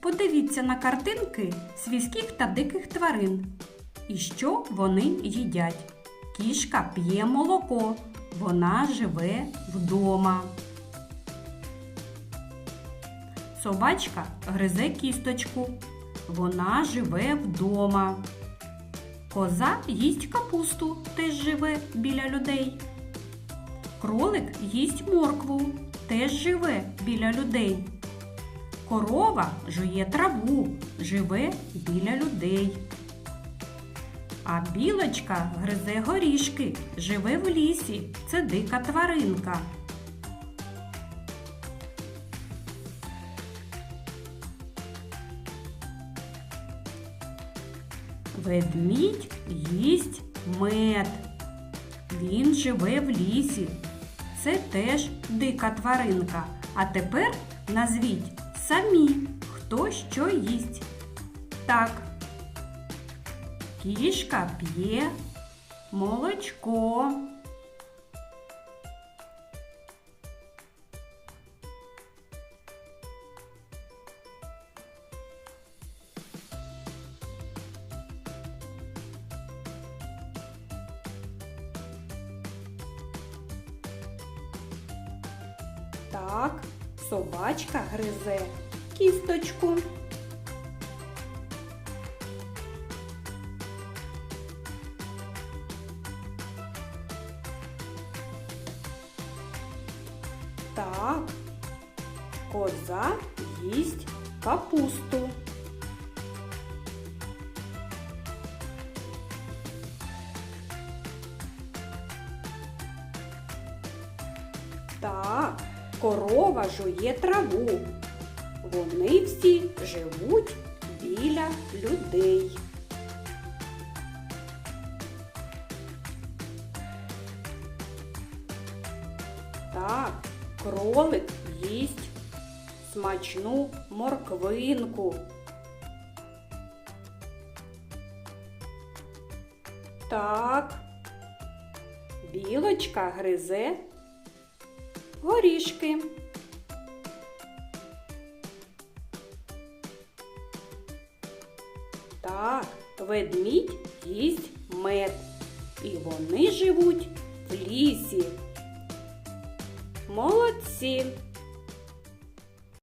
подивимося на картинки свійських та диких тварин. І що вони їдять? Кішка п'є молоко. Вона живе вдома. Собачка гризе кісточку. Вона живе вдома. Коза їсть капусту, теж живе біля людей. Кролик їсть моркву, теж живе біля людей. Корова жує траву, живе біля людей. А білочка гризе горішки, живе в лісі. Це дика тваринка. Ведмідь їсть мед. Він живе в лісі. Це теж дика тваринка. А тепер назвіть самі, хто що їсть. Так. Кішка п'є молочко. Так, Собачка гризе кісточку. Так, коза їсть капусту. Так, корова жує траву. Вони всі живуть біля людей. Так, кролик їсть смачну морквинку. Так, білочка гризе горішки. Так, ведмідь їсть мед. І вони живуть в лісі. Молодці!